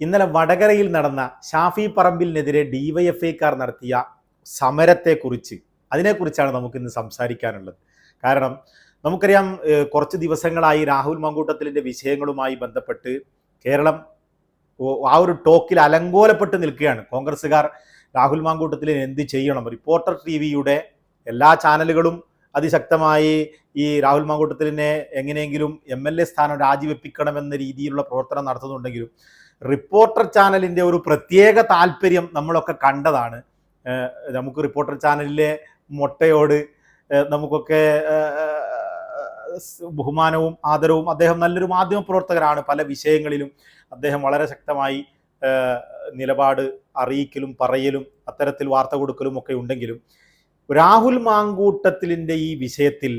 ഇന്നലെ വടകരയിൽ നടന്ന ഷാഫി പറമ്പിലിനെതിരെ ഡിവൈഎഫ്ഐക്കാർ നടത്തിയ സമരത്തെക്കുറിച്ച് അതിനെക്കുറിച്ചാണ് നമുക്കിന്ന് സംസാരിക്കാനുള്ളത്. കാരണം നമുക്കറിയാം കുറച്ച് ദിവസങ്ങളായി രാഹുൽ മങ്കൂട്ടത്തിലിന്റെ വിഷയങ്ങളുമായി ബന്ധപ്പെട്ട് കേരളം ആ ഒരു ടോക്കിൽ അലങ്കോലപ്പെട്ട് നിൽക്കുകയാണ്. കോൺഗ്രസ്സുകാർ രാഹുൽ മാങ്കൂട്ടത്തിലിന് എന്ത് ചെയ്യണം? റിപ്പോർട്ടർ ടി വിയുടെ എല്ലാ ചാനലുകളും അതിശക്തമായി ഈ രാഹുൽ മാങ്കൂട്ടത്തിലിനെ എങ്ങനെയെങ്കിലും എം എൽ എ സ്ഥാനം രാജിവെപ്പിക്കണമെന്ന രീതിയിലുള്ള പ്രവർത്തനം നടത്തുന്നുണ്ടെങ്കിലും റിപ്പോർട്ടർ ചാനലിന്റെ ഒരു പ്രത്യേക താല്പര്യം നമ്മളൊക്കെ കണ്ടതാണ്. നമുക്ക് റിപ്പോർട്ടർ ചാനലിലെ മൊട്ടയോട് നമുക്കൊക്കെ ബഹുമാനവും ആദരവും അദ്ദേഹം നല്ലൊരു മാധ്യമ പ്രവർത്തകരാണ് പല വിഷയങ്ങളിലും അദ്ദേഹം വളരെ ശക്തമായി നിലപാട് അറിയിക്കലും പറയലും അത്തരത്തിൽ വാർത്ത കൊടുക്കലും ഒക്കെ ഉണ്ടെങ്കിലും രാഹുൽ മാങ്കൂട്ടത്തിലിന്റെ ഈ വിഷയത്തിൽ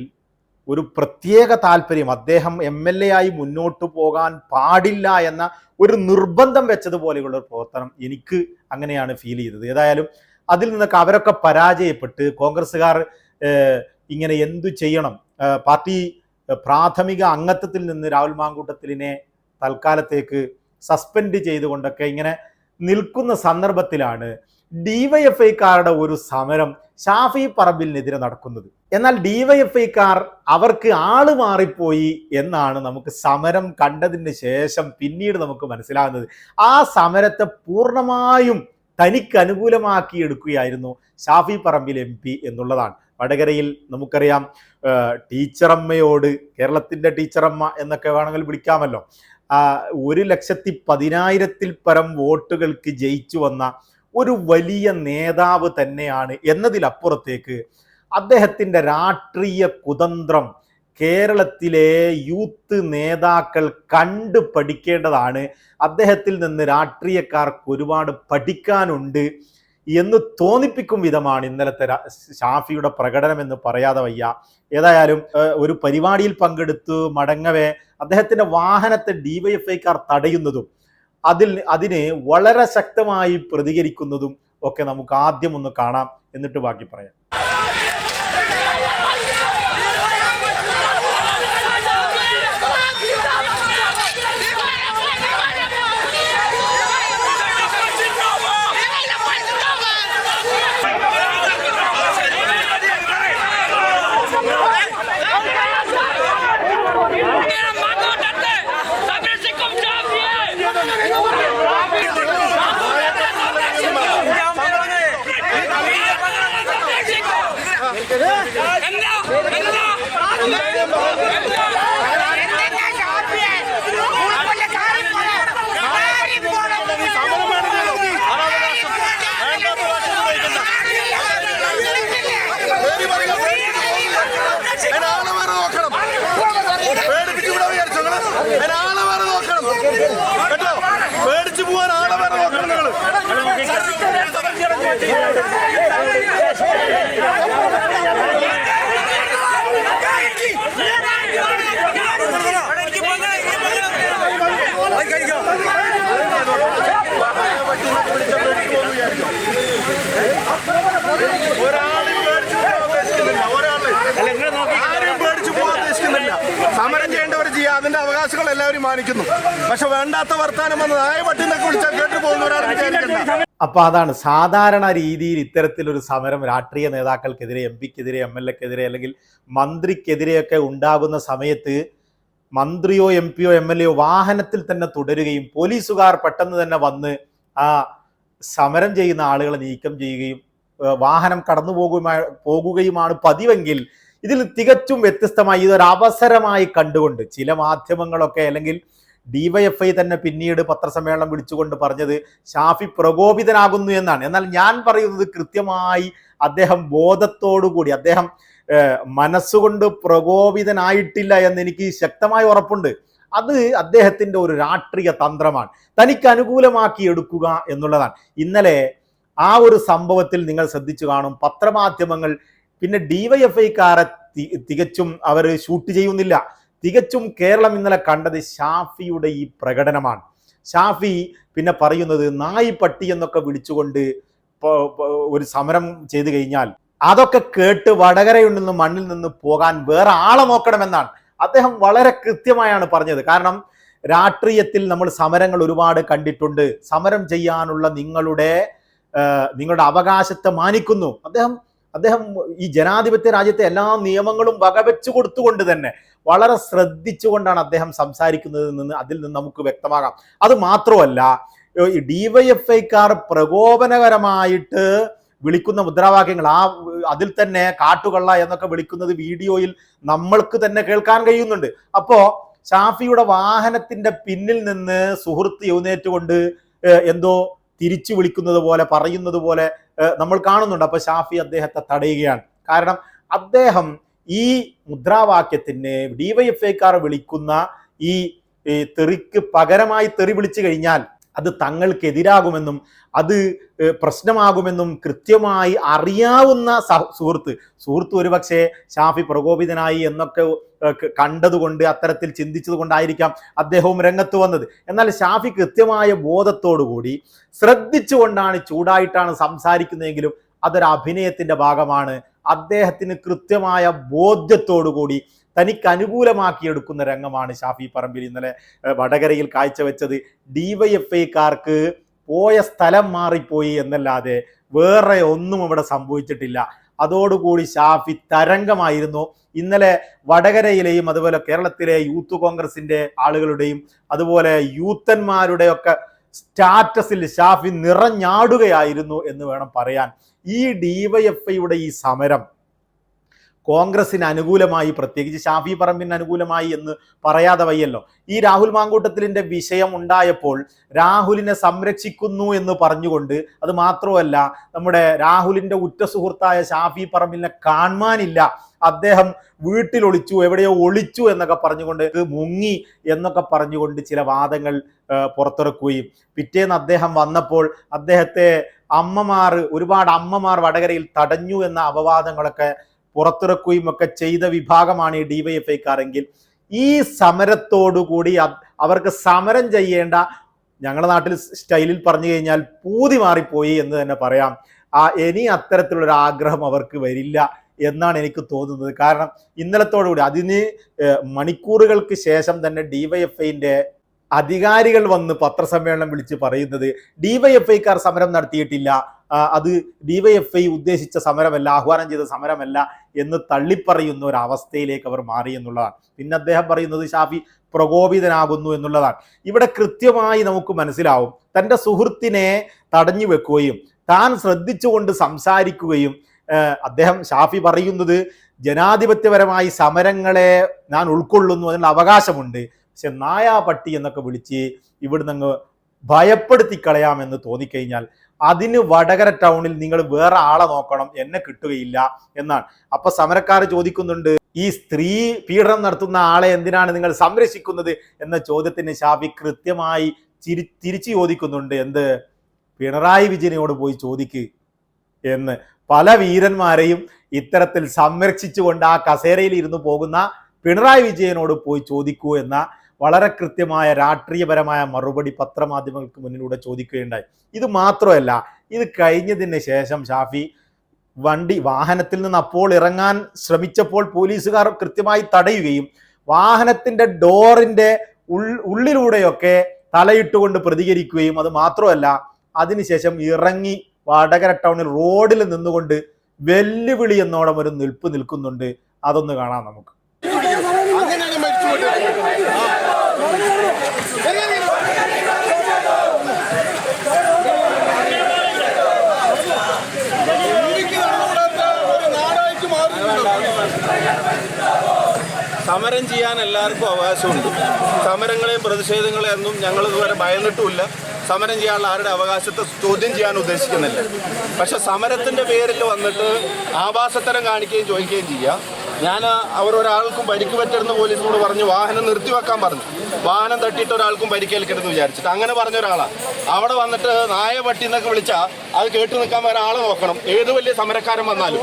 ഒരു പ്രത്യേക താല്പര്യം. അദ്ദേഹം എം എൽ എ ആയി മുന്നോട്ട് പോകാൻ പാടില്ല എന്ന ഒരു നിർബന്ധം വെച്ചതുപോലെയുള്ള ഒരു പ്രവർത്തനം എനിക്ക് അങ്ങനെയാണ് ഫീൽ ചെയ്തത്. ഏതായാലും അതിൽ നിന്നൊക്കെ അവരൊക്കെ പരാജയപ്പെട്ട് കോൺഗ്രസ്സുകാർ ഇങ്ങനെ എന്തു ചെയ്യണം? പാർട്ടി പ്രാഥമിക അംഗത്വത്തിൽ നിന്ന് രാഹുൽ മാങ്കൂട്ടത്തിലിനെ തൽക്കാലത്തേക്ക് സസ്പെൻഡ് ചെയ്തുകൊണ്ടൊക്കെ ഇങ്ങനെ നിൽക്കുന്ന സന്ദർഭത്തിലാണ് ഡിവൈഎഫ്ഐക്കാരുടെ ഒരു സമരം ഷാഫി പറമ്പിലിനെതിരെ നടക്കുന്നത്. എന്നാൽ ഡിവൈഎഫ്ഐക്കാർ അവർക്ക് ആൾ മാറിപ്പോയി എന്നാണ് നമുക്ക് സമരം കണ്ടതിന് ശേഷം പിന്നീട് നമുക്ക് മനസ്സിലാകുന്നത്. ആ സമരത്തെ പൂർണമായും തനിക്ക് അനുകൂലമാക്കി എടുക്കുകയായിരുന്നു ഷാഫി പറമ്പിൽ എം പി എന്നുള്ളതാണ്. വടകരയിൽ നമുക്കറിയാം ടീച്ചറമ്മയോട് കേരളത്തിന്റെ ടീച്ചറമ്മ എന്നൊക്കെ വേണമെങ്കിൽ വിളിക്കാമല്ലോ. ഒരു ലക്ഷത്തി പതിനായിരത്തിൽ പരം വോട്ടുകൾക്ക് ജയിച്ചു വന്ന ഒരു വലിയ നേതാവ് തന്നെയാണ് എന്നതിലപ്പുറത്തേക്ക് അദ്ദേഹത്തിന്റെ രാഷ്ട്രീയ കുതന്ത്രം കേരളത്തിലെ യൂത്ത് നേതാക്കൾ കണ്ടു പഠിക്കേണ്ടതാണ്. അദ്ദേഹത്തിൽ നിന്ന് രാഷ്ട്രീയക്കാർക്ക് ഒരുപാട് പഠിക്കാനുണ്ട് എന്ന് തോന്നിപ്പിക്കും വിധമാണ് ഇന്നലത്തെ ഷാഫിയുടെ പ്രകടനം എന്ന് പറയാതെ വയ്യ. ഏതായാലും ഒരു പരിപാടിയിൽ പങ്കെടുത്തു മടങ്ങവേ അദ്ദേഹത്തിന്റെ വാഹനത്തെ ഡിവൈഎഫ്ഐക്കാർ തടയുന്നതും അതിൽ അതിനെ വളരെ ശക്തമായി പ്രതികരിക്കുന്നതും ഒക്കെ നമുക്ക് ആദ്യം ഒന്ന് കാണാം എന്നിട്ട് ബാക്കി പറയാം Era Magotete! Sabrisi cum Javier! അതിനാളെ വേറെ നോക്കണം പേടിപ്പിച്ച് വിടാൻ വിചാരിച്ചോ നിങ്ങൾ അതിനാളെ വേറെ നോക്കണം കേട്ടോ പേടിച്ച് പോവാൻ ആളെ വേറെ നോക്കണം നിങ്ങൾ ഒരാളും പേടിച്ച് പോകാൻ ഉദ്ദേശിക്കുന്നില്ല ഒരാൾ ആരും പേടിച്ച് പോകാൻ ഉദ്ദേശിക്കുന്നില്ല സമരം അതിന്റെ അവകാശങ്ങൾ എല്ലാവരും മാനിക്കുന്നു. പക്ഷെ വേണ്ടാത്ത വർത്താനം വന്ന് നായ വിളിച്ചാൽ കേട്ടു പോകുന്നവരാണ് വിചാരിക്കണ്ട. അപ്പൊ അതാണ് സാധാരണ രീതിയിൽ ഇത്തരത്തിലൊരു സമരം രാഷ്ട്രീയ നേതാക്കൾക്കെതിരെ എം പിക്കെതിരെ എം എൽ എക്കെതിരെ അല്ലെങ്കിൽ മന്ത്രിക്കെതിരെയൊക്കെ ഉണ്ടാകുന്ന സമയത്ത് മന്ത്രിയോ എം പിയോ എം എൽ എയോ വാഹനത്തിൽ തന്നെ തുടരുകയും പോലീസുകാർ പെട്ടെന്ന് തന്നെ വന്ന് ആ സമരം ചെയ്യുന്ന ആളുകളെ നീക്കം ചെയ്യുകയും വാഹനം കടന്നു പോകുമായി പോകുകയുമാണ് പതിവെങ്കിൽ ഇതിൽ തികച്ചും വ്യത്യസ്തമായി ഇതൊരു അവസരമായി കണ്ടുകൊണ്ട് ചില മാധ്യമങ്ങളൊക്കെ അല്ലെങ്കിൽ ഡിവൈഎഫ്ഐ തന്നെ പിന്നീട് പത്രസമ്മേളനം വിളിച്ചുകൊണ്ട് പറഞ്ഞത് ഷാഫി പ്രകോപിതനാകുന്നു എന്നാണ്. എന്നാൽ ഞാൻ പറയുന്നത് കൃത്യമായി അദ്ദേഹം ബോധത്തോടുകൂടി അദ്ദേഹം മനസ്സുകൊണ്ട് പ്രകോപിതനായിട്ടില്ല എന്ന് എനിക്ക് ശക്തമായി ഉറപ്പുണ്ട്. അത് അദ്ദേഹത്തിന്റെ ഒരു രാഷ്ട്രീയ തന്ത്രമാണ്. തനിക്ക് അനുകൂലമാക്കി എടുക്കുക എന്നുള്ളതാണ്. ഇന്നലെ ആ ഒരു സംഭവത്തിൽ നിങ്ങൾ ശ്രദ്ധിച്ചു കാണും. പത്രമാധ്യമങ്ങൾ പിന്നെ ഡിവൈഎഫ്ഐക്കാരെ തികച്ചും അവർ ഷൂട്ട് ചെയ്യുന്നില്ല. തികച്ചും കേരളം ഇന്നലെ കണ്ടത് ഷാഫിയുടെ ഈ പ്രകടനമാണ്. ഷാഫി പിന്നെ പറയുന്നത് നായി പട്ടി എന്നൊക്കെ വിളിച്ചുകൊണ്ട് ഒരു സമരം ചെയ്തു കഴിഞ്ഞാൽ അതൊക്കെ കേട്ട് വടകരയിൽ നിന്ന് മണ്ണിൽ നിന്ന് പോകാൻ വേറെ ആളെ നോക്കണമെന്നാണ്. അദ്ദേഹം വളരെ കൃത്യമായാണ് പറഞ്ഞത്. കാരണം രാഷ്ട്രീയത്തിൽ നമ്മൾ സമരങ്ങൾ ഒരുപാട് കണ്ടിട്ടുണ്ട്. സമരം ചെയ്യാനുള്ള നിങ്ങളുടെ നിങ്ങളുടെ അവകാശത്തെ മാനിക്കുന്നു. അദ്ദേഹം അദ്ദേഹം ഈ ജനാധിപത്യ രാജ്യത്തെ എല്ലാ നിയമങ്ങളും വകവെച്ചു കൊടുത്തുകൊണ്ട് തന്നെ വളരെ ശ്രദ്ധിച്ചുകൊണ്ടാണ് അദ്ദേഹം സംസാരിക്കുന്നത് നിന്ന് അതിൽ നിന്ന് നമുക്ക് വ്യക്തമാകാം. അത് മാത്രമല്ല ഡിവൈഎഫ്ഐക്കാർ പ്രകോപനകരമായിട്ട് വിളിക്കുന്ന മുദ്രാവാക്യങ്ങൾ ആ അതിൽ തന്നെ കാട്ടുകള്ള എന്നൊക്കെ വിളിക്കുന്നത് വീഡിയോയിൽ നമ്മൾക്ക് തന്നെ കേൾക്കാൻ കഴിയുന്നുണ്ട്. അപ്പോ ഷാഫിയുടെ വാഹനത്തിന്റെ പിന്നിൽ നിന്ന് സുഹൃത്ത് എഴുന്നേറ്റുകൊണ്ട് എന്തോ തിരിച്ചു വിളിക്കുന്നത് പോലെ പറയുന്നത് പോലെ നമ്മൾ കാണുന്നുണ്ട്. അപ്പൊ ഷാഫി അദ്ദേഹത്തെ തടയുകയാണ്. കാരണം അദ്ദേഹം ഈ മുദ്രാവാക്യത്തിന് ഡിവൈഎഫ്ഐക്കാർ വിളിക്കുന്ന ഈ ഈ തെറിക്ക് പകരമായി തെറി വിളിച്ചു കഴിഞ്ഞാൽ അത് തങ്ങൾക്കെതിരാകുമെന്നും അത് പ്രശ്നമാകുമെന്നും കൃത്യമായി അറിയാവുന്ന സഹ- സുഹൃത്ത്. സുഹൃത്ത് ഒരുപക്ഷെ ഷാഫി പ്രകോപിതനായി എന്നൊക്കെ കണ്ടതുകൊണ്ട് അത്തരത്തിൽ ചിന്തിച്ചത് കൊണ്ടായിരിക്കാം അദ്ദേഹവും രംഗത്ത് വന്നത്. എന്നാൽ ഷാഫി കൃത്യമായ ബോധത്തോടുകൂടി ശ്രദ്ധിച്ചുകൊണ്ടാണ് ചൂടായിട്ടാണ് സംസാരിക്കുന്നതെങ്കിലും അതൊരു അഭിനയത്തിന്റെ ഭാഗമാണ് അദ്ദേഹത്തിന് കൃത്യമായ ബോധ്യത്തോടുകൂടി തനിക്ക് അനുകൂലമാക്കിയെടുക്കുന്ന രംഗമാണ് ഷാഫി പറമ്പിൽ ഇന്നലെ വടകരയിൽ കാഴ്ചവെച്ചത്. ഡിവൈഎഫ്ഐക്കാർക്ക് പോയ സ്ഥലം മാറിപ്പോയി എന്നല്ലാതെ വേറെ ഒന്നും ഇവിടെ സംഭവിച്ചിട്ടില്ല. അതോടുകൂടി ഷാഫി തരംഗമായിരുന്നു. ഇന്നലെ വടകരയിലെയും അതുപോലെ കേരളത്തിലെ യൂത്ത് കോൺഗ്രസിന്റെ ആളുകളുടെയും അതുപോലെ യൂത്തന്മാരുടെ ഒക്കെ സ്റ്റാറ്റസിൽ ഷാഫി നിറഞ്ഞാടുകയായിരുന്നു എന്ന് വേണം പറയാൻ. ഈ ഡിവൈഎഫ്ഐയുടെ ഈ സമരം കോൺഗ്രസിന് അനുകൂലമായി പ്രത്യേകിച്ച് ഷാഫി പറമ്പിന് അനുകൂലമായി എന്ന് പറയാതെ വയ്യല്ലോ. ഈ രാഹുൽ മാങ്കൂട്ടത്തിലിന്റെ വിഷയം ഉണ്ടായപ്പോൾ രാഹുലിനെ സംരക്ഷിക്കുന്നു എന്ന് പറഞ്ഞുകൊണ്ട് അത് മാത്രമല്ല നമ്മുടെ രാഹുലിന്റെ ഉറ്റ സുഹൃത്തായ ഷാഫി പറമ്പിനെ കാണാനില്ല അദ്ദേഹം വീട്ടിൽ ഒളിച്ചു എവിടെയോ ഒളിച്ചു എന്നൊക്കെ പറഞ്ഞുകൊണ്ട് മുങ്ങി എന്നൊക്കെ പറഞ്ഞുകൊണ്ട് ചില വാദങ്ങൾ പുറത്തിറക്കുകയും. പിറ്റേന്ന് അദ്ദേഹം വന്നപ്പോൾ അദ്ദേഹത്തെ അമ്മമാർ ഒരുപാട് അമ്മമാർ വടകരയിൽ തടഞ്ഞു എന്ന അപവാദങ്ങളൊക്കെ പുറത്തിറക്കുകയും ഒക്കെ ചെയ്ത വിഭാഗമാണ് ഈ ഡിവൈഎഫ്ഐക്കാരെങ്കിൽ ഈ സമരത്തോടുകൂടി കൂടി അവർക്ക് സമരം ചെയ്യേണ്ട ഞങ്ങളുടെ നാട്ടിൽ സ്റ്റൈലിൽ പറഞ്ഞു കഴിഞ്ഞാൽ പൂതി മാറിപ്പോയി എന്ന് തന്നെ പറയാം. ആ ഇനി അത്തരത്തിലുള്ള ആഗ്രഹം അവർക്ക് വരില്ല. എന്നാണ് എനിക്ക് തോന്നുന്നത്. കാരണം ഇന്നലത്തോടുകൂടി അതിന് മണിക്കൂറുകൾക്ക് ശേഷം തന്നെ ഡിവൈഎഫ്ഐന്റെ അധികാരികൾ വന്ന് പത്രസമ്മേളനം വിളിച്ച് പറയുന്നത് ഡിവൈഎഫ്ഐക്കാർ സമരം നടത്തിയിട്ടില്ല അത് ഡിവൈഎഫ്ഐ ഉദ്ദേശിച്ച സമരമല്ല ആഹ്വാനം ചെയ്ത സമരമല്ല എന്ന് തള്ളിപ്പറയുന്ന ഒരു അവസ്ഥയിലേക്ക് അവർ മാറി എന്നുള്ളതാണ്. പിന്നെ അദ്ദേഹം പറയുന്നത് ഷാഫി പ്രകോപിതനാകുന്നു എന്നുള്ളതാണ്. ഇവിടെ കൃത്യമായി നമുക്ക് മനസ്സിലാവും തന്റെ സുഹൃത്തിനെ തടഞ്ഞു വെക്കുകയും താൻ ശ്രദ്ധിച്ചുകൊണ്ട് സംസാരിക്കുകയും അദ്ദേഹം ഷാഫി പറയുന്നത് ജനാധിപത്യപരമായി സമരങ്ങളെ ഞാൻ ഉൾക്കൊള്ളുന്നു അതിനുള്ള അവകാശമുണ്ട്. പക്ഷെ നായാപട്ടി എന്നൊക്കെ വിളിച്ച് ഇവിടുന്ന് അങ്ങ് ഭയപ്പെടുത്തി കളയാമെന്ന് തോന്നിക്കഴിഞ്ഞാൽ അതിന് വടകര ടൗണിൽ നിങ്ങൾ വേറെ ആളെ നോക്കണം എന്നെ കിട്ടുകയില്ല എന്നാണ്. അപ്പൊ സമരക്കാർ ചോദിക്കുന്നുണ്ട് ഈ സ്ത്രീ പീഡനം നടത്തുന്ന ആളെ എന്തിനാണ് നിങ്ങൾ സംരക്ഷിക്കുന്നത് എന്ന ചോദ്യത്തിന് ഷാഫി കൃത്യമായി ചിരി തിരിച്ചു ചോദിക്കുന്നുണ്ട് എന്ത് പിണറായി വിജയനോട് പോയി ചോദിക്ക് എന്ന്. പല വീരന്മാരെയും ഇത്തരത്തിൽ സംരക്ഷിച്ചുകൊണ്ട് ആ കസേരയിൽ ഇരുന്ന് പോകുന്ന പിണറായി വിജയനോട് പോയി ചോദിക്കൂ എന്ന വളരെ കൃത്യമായ രാഷ്ട്രീയപരമായ മറുപടി പത്രമാധ്യമങ്ങൾക്ക് മുന്നിലൂടെ ചോദിക്കുകയുണ്ടായി. ഇത് മാത്രമല്ല ഇത് കഴിഞ്ഞതിന് ശേഷം ഷാഫി വണ്ടി വാഹനത്തിൽ നിന്ന് അപ്പോൾ ഇറങ്ങാൻ ശ്രമിച്ചപ്പോൾ പോലീസുകാർ കൃത്യമായി തടയുകയും വാഹനത്തിന്റെ ഡോറിന്റെ ഉള്ളിലൂടെയൊക്കെ തലയിട്ടുകൊണ്ട് പ്രതികരിക്കുകയും അത് മാത്രമല്ല അതിനുശേഷം ഇറങ്ങി വടകര ടൗണിൽ റോഡിൽ നിന്നുകൊണ്ട് വെല്ലുവിളി എന്നോടം ഒരു നിൽപ്പ് നിൽക്കുന്നുണ്ട്. അതൊന്ന് കാണാം നമുക്ക്. സമരം ചെയ്യാൻ എല്ലാവർക്കും അവകാശമുണ്ട്. സമരങ്ങളെയും പ്രതിഷേധങ്ങളെയും ഒന്നും ഞങ്ങൾ ഇതുവരെ ഭയന്നിട്ടുമില്ല. സമരം ചെയ്യാനുള്ള ആരുടെ അവകാശത്തെ ചോദ്യം ചെയ്യാൻ ഉദ്ദേശിക്കുന്നില്ല. പക്ഷെ സമരത്തിന്റെ പേരിൽ വന്നിട്ട് ആവാസത്തരം കാണിക്കുകയും ചോദിക്കുകയും ചെയ്യുക ഞാൻ അവർ ഒരാൾക്കും പരിക്ക് പറ്റരുന്ന പോലീസിനോട് പറഞ്ഞു വാഹനം നിർത്തി വെക്കാൻ പറഞ്ഞു. വാഹനം തട്ടിയിട്ട് ഒരാൾക്കും പരിക്കേൽക്കരുതെന്ന് വിചാരിച്ചിട്ട്. അങ്ങനെ പറഞ്ഞ ഒരാളാണ് അവിടെ വന്നിട്ട് നായ പട്ടി എന്നൊക്കെ വിളിച്ചാൽ അത് കേട്ട് നിൽക്കാൻ വേറെ നോക്കണം. ഏത് വലിയ സമരക്കാരൻ വന്നാലും.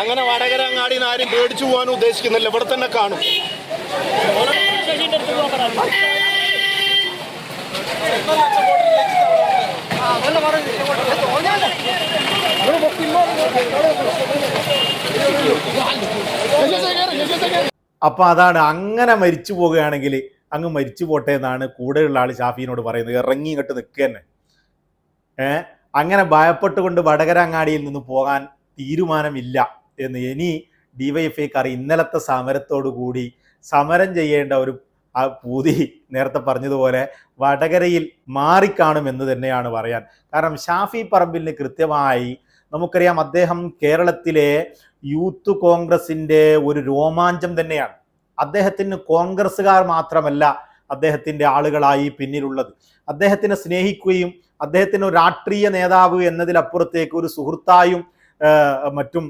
അങ്ങനെ വടകര അങ്ങാടി ആരും പേടിച്ചു പോകാനും ഉദ്ദേശിക്കുന്നില്ല. ഇവിടെ തന്നെ കാണും. അപ്പൊ അതാണ് അങ്ങനെ മരിച്ചു പോവുകയാണെങ്കിൽ അങ്ങ് മരിച്ചു പോട്ടെ എന്നാണ് കൂടെയുള്ള ആൾ ഷാഫീനോട് പറയുന്നത്. ഇറങ്ങി ഇങ്ങോട്ട് നിൽക്കുക തന്നെ. ഏ? അങ്ങനെ ഭയപ്പെട്ടുകൊണ്ട് വടകര അങ്ങാടിയിൽ നിന്ന് പോകാൻ തീരുമാനമില്ല എന്ന് ഇനി ഡിവൈഎഫ്ഐക്കാർ ഇന്നലത്തെ സമരത്തോടു കൂടി സമരം ചെയ്യേണ്ട ഒരു ആ പൂതി നേരത്തെ പറഞ്ഞതുപോലെ വടകരയിൽ മാറിക്കാണും എന്ന് തന്നെയാണ് പറയാൻ. കാരണം ഷാഫി പറമ്പിലിന് കൃത്യമായി നമുക്കറിയാം അദ്ദേഹം കേരളത്തിലെ യൂത്ത് കോൺഗ്രസിന്റെ ഒരു രോമാഞ്ചം തന്നെയാണ്. അദ്ദേഹത്തിന് കോൺഗ്രസ്സുകാർ മാത്രമല്ല അദ്ദേഹത്തിന്റെ ആളുകളായി പിന്നിലുള്ളത്. അദ്ദേഹത്തിനെ സ്നേഹിക്കുകയും അദ്ദേഹത്തിന് ഒരു രാഷ്ട്രീയ നേതാവ് എന്നതിലപ്പുറത്തേക്ക് ഒരു സുഹൃത്തായും മറ്റും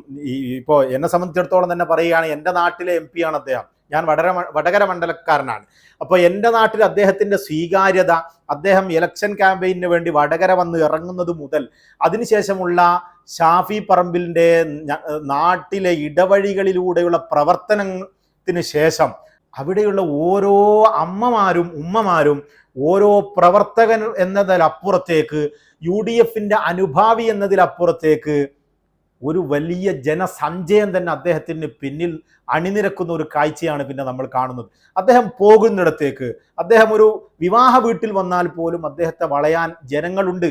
ഇപ്പോൾ എന്നെ സംബന്ധിച്ചിടത്തോളം തന്നെ പറയുകയാണ് എന്റെ നാട്ടിലെ എം ആണ് അദ്ദേഹം. ഞാൻ വടര വടകര മണ്ഡലക്കാരനാണ്. അപ്പോൾ എന്റെ നാട്ടിൽ അദ്ദേഹത്തിന്റെ സ്വീകാര്യത അദ്ദേഹം ഇലക്ഷൻ ക്യാമ്പയിന് വേണ്ടി വടകര വന്ന് ഇറങ്ങുന്നത് മുതൽ അതിനുശേഷമുള്ള ഷാഫി പറമ്പിലിന്റെ നാട്ടിലെ ഇടവഴികളിലൂടെയുള്ള പ്രവർത്തനത്തിന് ശേഷം അവിടെയുള്ള ഓരോ അമ്മമാരും ഉമ്മമാരും ഓരോ പ്രവർത്തകൻ എന്നതിലപ്പുറത്തേക്ക് യു ഡി എഫിന്റെ അനുഭാവി എന്നതിലപ്പുറത്തേക്ക് ഒരു വലിയ ജനസഞ്ചയം തന്നെ അദ്ദേഹത്തിന് പിന്നിൽ അണിനിരക്കുന്ന ഒരു കാഴ്ചയാണ് പിന്നെ നമ്മൾ കാണുന്നത്. അദ്ദേഹം പോകുന്നിടത്തേക്ക് അദ്ദേഹം ഒരു വിവാഹ വീട്ടിൽ വന്നാൽ പോലും അദ്ദേഹത്തെ വളയാൻ ജനങ്ങളുണ്ട്.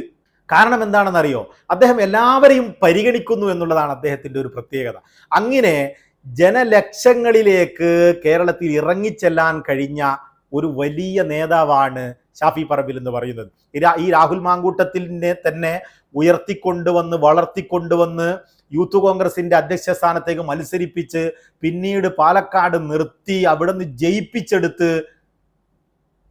കാരണം എന്താണെന്നറിയോ? അദ്ദേഹം എല്ലാവരെയും പരിഗണിക്കുന്നു എന്നുള്ളതാണ് അദ്ദേഹത്തിന്റെ ഒരു പ്രത്യേകത. അങ്ങനെ ജനലക്ഷങ്ങളിലേക്ക് കേരളത്തിൽ ഇറങ്ങിച്ചെല്ലാൻ കഴിഞ്ഞ ഒരു വലിയ നേതാവാണ് ഷാഫി പറമ്പിൽ എന്ന് പറയുന്നത്. ഈ രാഹുൽ മാങ്കൂട്ടത്തിനെ തന്നെ ഉയർത്തിക്കൊണ്ടുവന്ന് വളർത്തിക്കൊണ്ടുവന്ന് യൂത്ത് കോൺഗ്രസിന്റെ അധ്യക്ഷ സ്ഥാനത്തേക്ക് മത്സരിപ്പിച്ച് പിന്നീട് പാലക്കാട് നിർത്തി അവിടെ നിന്ന് ജയിപ്പിച്ചെടുത്ത്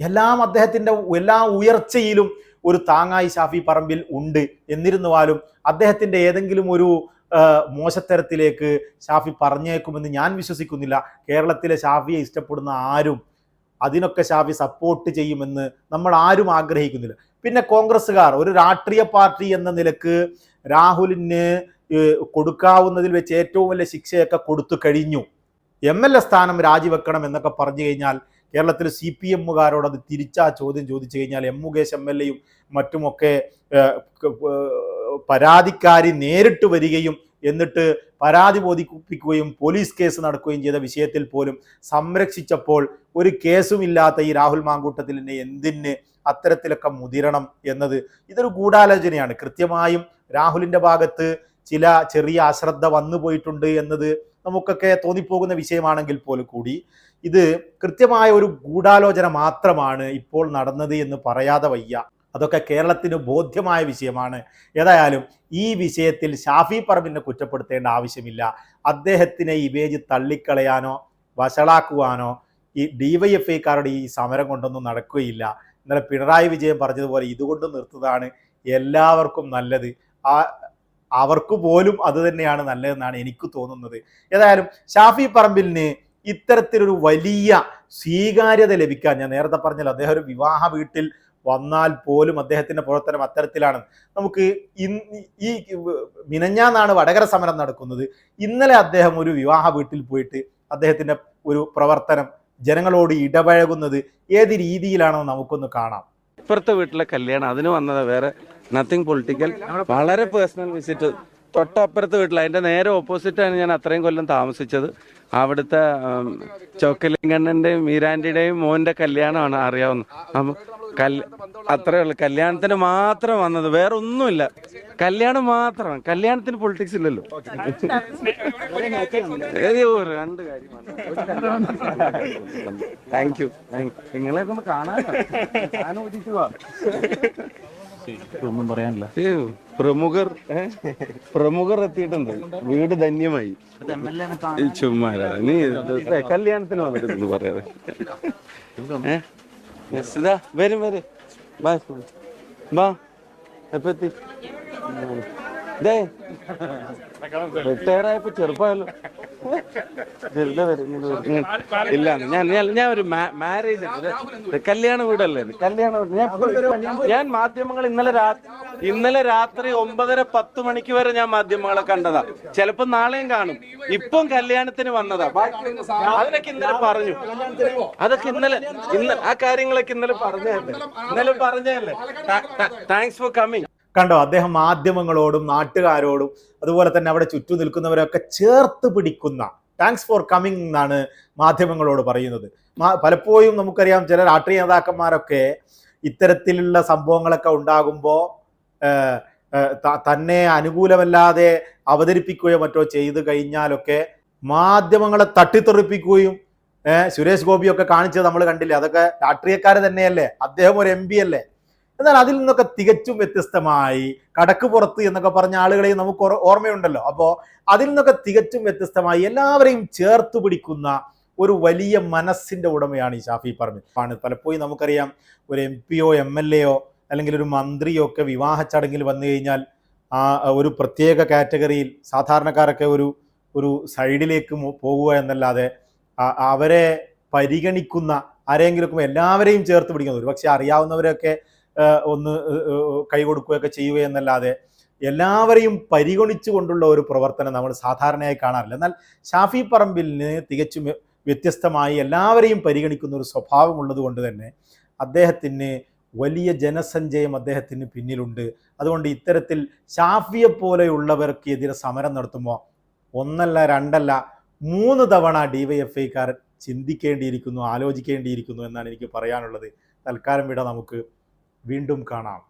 എല്ലാം അദ്ദേഹത്തിന്റെ എല്ലാ ഉയർച്ചയിലും ഒരു താങ്ങായി ഷാഫി പറമ്പിൽ ഉണ്ട് എന്നിരുന്നാലും അദ്ദേഹത്തിന്റെ ഏതെങ്കിലും ഒരു മോശത്തരത്തിലേക്ക് ഷാഫി പറഞ്ഞേക്കുമെന്ന് ഞാൻ വിശ്വസിക്കുന്നില്ല. കേരളത്തിലെ ഷാഫിയെ ഇഷ്ടപ്പെടുന്ന ആരും അതിനൊക്കെ ഷാഫി സപ്പോർട്ട് ചെയ്യുമെന്ന് നമ്മൾ ആരും ആഗ്രഹിക്കുന്നില്ല. പിന്നെ കോൺഗ്രസ്സുകാർ ഒരു രാഷ്ട്രീയ പാർട്ടി എന്ന നിലയ്ക്ക് രാഹുലിന് കൊടുക്കാവുന്നതിൽ വെച്ച് ഏറ്റവും വലിയ ശിക്ഷയൊക്കെ കൊടുത്തു കഴിഞ്ഞു. എം എൽ എ സ്ഥാനം രാജിവെക്കണം എന്നൊക്കെ പറഞ്ഞു കഴിഞ്ഞാൽ കേരളത്തിൽ സി പി എമ്മുകാരോട് അത് തിരിച്ചാ ചോദ്യം ചോദിച്ചു കഴിഞ്ഞാൽ എം മുകേഷ് എം എൽ എയും മറ്റുമൊക്കെ പരാതിക്കാരി നേരിട്ട് വരികയും എന്നിട്ട് പരാതി ബോധിപ്പിക്കുകയും പോലീസ് കേസ് നടക്കുകയും ചെയ്ത വിഷയത്തിൽ പോലും സംരക്ഷിച്ചപ്പോൾ ഒരു കേസും ഇല്ലാത്ത ഈ രാഹുൽ മാങ്കൂട്ടത്തിലിനെ എന്തിന് അത്തരത്തിലൊക്കെ മുതിരണം എന്നത് ഇതൊരു ഗൂഢാലോചനയാണ്. കൃത്യമായും രാഹുലിന്റെ ഭാഗത്ത് ചില ചെറിയ അശ്രദ്ധ വന്നു പോയിട്ടുണ്ട് എന്നത് നമുക്കൊക്കെ തോന്നിപ്പോകുന്ന വിഷയമാണെങ്കിൽ പോലും കൂടി. ഇത് കൃത്യമായ ഒരു ഗൂഢാലോചന മാത്രമാണ് ഇപ്പോൾ നടന്നത് എന്ന് പറയാതെ വയ്യ. അതൊക്കെ കേരളത്തിന് ബോധ്യമായ വിഷയമാണ്. ഏതായാലും ഈ വിഷയത്തിൽ ഷാഫി പറമ്പിനെ കുറ്റപ്പെടുത്തേണ്ട ആവശ്യമില്ല. അദ്ദേഹത്തിനെ ഇമേജ് തള്ളിക്കളയാനോ വഷളാക്കുവാനോ ഈ ഡിവൈഎഫ്ഐക്കാരുടെ ഈ സമരം കൊണ്ടൊന്നും നടക്കുകയില്ല. ഇന്നലെ പിണറായി വിജയൻ പറഞ്ഞതുപോലെ ഇതുകൊണ്ട് നിർത്തുന്നതാണ് എല്ലാവർക്കും നല്ലത്. ആ അവർക്ക് പോലും അത് തന്നെയാണ് നല്ലതെന്നാണ് എനിക്ക് തോന്നുന്നത്. ഏതായാലും ഷാഫി പറമ്പിലിന് ഇത്തരത്തിലൊരു വലിയ സ്വീകാര്യത ലഭിക്കാൻ ഞാൻ നേരത്തെ പറഞ്ഞല്ലോ അദ്ദേഹം ഒരു വിവാഹ വീട്ടിൽ വന്നാൽ പോലും അദ്ദേഹത്തിന്റെ പ്രവർത്തനം അത്തരത്തിലാണ്. നമുക്ക് ഈ മിനഞ്ഞാന്നാണ് വടകര സമരം നടക്കുന്നത്. ഇന്നലെ അദ്ദേഹം ഒരു വിവാഹ വീട്ടിൽ പോയിട്ട് അദ്ദേഹത്തിന്റെ ഒരു പ്രവർത്തനം ജനങ്ങളോട് ഇടപഴകുന്നത് ഏത് രീതിയിലാണെന്ന് നമുക്കൊന്ന് കാണാം. ഇപ്പുറത്തെ വീട്ടിലെ കല്യാണം അതിന് വന്നത് വേറെ നത്തിങ് പൊളിറ്റിക്കൽ വളരെ പേഴ്സണൽ വിസിറ്റ് തൊട്ടപ്പുറത്തെ വീട്ടിൽ അതിന്റെ നേരെ ഓപ്പോസിറ്റാണ് ഞാൻ അത്രയും കൊല്ലം താമസിച്ചത്. അവിടുത്തെ ചോക്കലിംഗണ്ണന്റെയും മീരാന്റിയുടെയും മോന്റെ കല്യാണമാണ് അറിയാവുന്നത് അപ്പം കൽ അത്രേ ഉള്ളു. കല്യാണത്തിന് മാത്രം വന്നത്. വേറെ ഒന്നുമില്ല. കല്യാണം മാത്രം. കല്യാണത്തിന് പൊളിറ്റിക്സ് ഇല്ലല്ലോ. രണ്ട് കാര്യമാണ്. താങ്ക് യു നിങ്ങളെ ഒന്ന് കാണാൻ. ഒന്നും പറയാനില്ല. പ്രമുഖർ പ്രമുഖർ എത്തിയിട്ടുണ്ട്. വീട് ധന്യമായി. ഈ നീ കല്യാണത്തിന് വന്നിരുന്നു പറയാതെ. വരും വരും. ബാ ബാ. എപ്പ എത്തി? ദേ റിട്ടയർ ആയപ്പോ ചെറുപ്പമല്ലോ. ഇല്ല ഞാൻ ഞാൻ ഒരു മാരേജ് കല്യാണ വീടല്ലേ കല്യാണ ഞാൻ ഞാൻ മാധ്യമങ്ങൾ ഇന്നലെ രാത്രി ഇന്നലെ രാത്രി ഒമ്പതര പത്ത് മണിക്ക് വരെ ഞാൻ മാധ്യമങ്ങളെ കണ്ടതാ. ചിലപ്പോ നാളെയും കാണും. ഇപ്പം കല്യാണത്തിന് വന്നതാ. അതിനൊക്കെ ഇന്നലെ പറഞ്ഞു. അതൊക്കെ ഇന്നലെ ഇന്ന് ആ കാര്യങ്ങളൊക്കെ ഇന്നലെ പറഞ്ഞതല്ലേ? ഇന്നലെ പറഞ്ഞതല്ലേ? താങ്ക്സ് ഫോർ കമ്മിങ് കണ്ടോ അദ്ദേഹം മാധ്യമങ്ങളോടും നാട്ടുകാരോടും അതുപോലെ തന്നെ അവിടെ ചുറ്റു നിൽക്കുന്നവരൊക്കെ ചേർത്ത് പിടിക്കുന്ന താങ്ക്സ് ഫോർ കമ്മിങ് എന്നാണ് മാധ്യമങ്ങളോട് പറയുന്നത്. പലപ്പോഴും നമുക്കറിയാം ചില രാഷ്ട്രീയ നേതാക്കന്മാരൊക്കെ ഇത്തരത്തിലുള്ള സംഭവങ്ങളൊക്കെ ഉണ്ടാകുമ്പോൾ തന്നെ അനുകൂലമല്ലാതെ അവതരിപ്പിക്കുകയോ മറ്റോ ചെയ്തു കഴിഞ്ഞാലൊക്കെ മാധ്യമങ്ങളെ തട്ടിത്തെറിപ്പിക്കുകയും സുരേഷ് ഗോപിയൊക്കെ കാണിച്ചത് നമ്മൾ കണ്ടില്ലേ? അതൊക്കെ രാഷ്ട്രീയക്കാർ തന്നെയല്ലേ? അദ്ദേഹം ഒരു എം അല്ലേ? എന്നാൽ അതിൽ നിന്നൊക്കെ തികച്ചും വ്യത്യസ്തമായി കടക്ക് പുറത്ത് എന്നൊക്കെ പറഞ്ഞ ആളുകളെയും നമുക്ക് ഓർമ്മയുണ്ടല്ലോ. അപ്പോൾ അതിൽ നിന്നൊക്കെ തികച്ചും വ്യത്യസ്തമായി എല്ലാവരെയും ചേർത്ത് പിടിക്കുന്ന ഒരു വലിയ മനസ്സിന്റെ ഉടമയാണ് ഈ ഷാഫി പറഞ്ഞു ആണ് പലപ്പോഴും നമുക്കറിയാം ഒരു എം പിയോ എം എൽ എയോ അല്ലെങ്കിൽ ഒരു മന്ത്രിയോ ഒക്കെ വിവാഹ ചടങ്ങിൽ വന്നു കഴിഞ്ഞാൽ ആ ഒരു പ്രത്യേക കാറ്റഗറിയിൽ സാധാരണക്കാരൊക്കെ ഒരു ഒരു സൈഡിലേക്ക് പോകുക എന്നല്ലാതെ അവരെ പരിഗണിക്കുന്ന ആരെങ്കിലുമൊക്കെ എല്ലാവരെയും ചേർത്ത് പിടിക്കുന്നത്. ഒരു പക്ഷെ അറിയാവുന്നവരൊക്കെ ഒന്ന് കൈ കൊടുക്കുകയൊക്കെ ചെയ്യുക എന്നല്ലാതെ എല്ലാവരെയും പരിഗണിച്ചുകൊണ്ടുള്ള ഒരു പ്രവർത്തനം നമ്മൾ സാധാരണയായി കാണാറില്ല. എന്നാൽ ഷാഫി പറമ്പിലിന് തികച്ചും വ്യ- വ്യത്യസ്തമായി എല്ലാവരെയും പരിഗണിക്കുന്ന ഒരു സ്വഭാവം ഉള്ളത് കൊണ്ട് തന്നെ അദ്ദേഹത്തിന് വലിയ ജനസഞ്ചയം അദ്ദേഹത്തിന് പിന്നിലുണ്ട്. അതുകൊണ്ട് ഇത്തരത്തിൽ ഷാഫിയെ പോലെയുള്ളവർക്ക് എതിരെ സമരം നടത്തുമ്പോൾ ഒന്നല്ല രണ്ടല്ല മൂന്ന് തവണ ഡി വൈ എഫ് ഐക്കാർ ചിന്തിക്കേണ്ടിയിരിക്കുന്നു ആലോചിക്കേണ്ടിയിരിക്കുന്നു എന്നാണ് എനിക്ക് പറയാനുള്ളത്. തൽക്കാലം വിട നമുക്ക് വീണ്ടും കാണാം.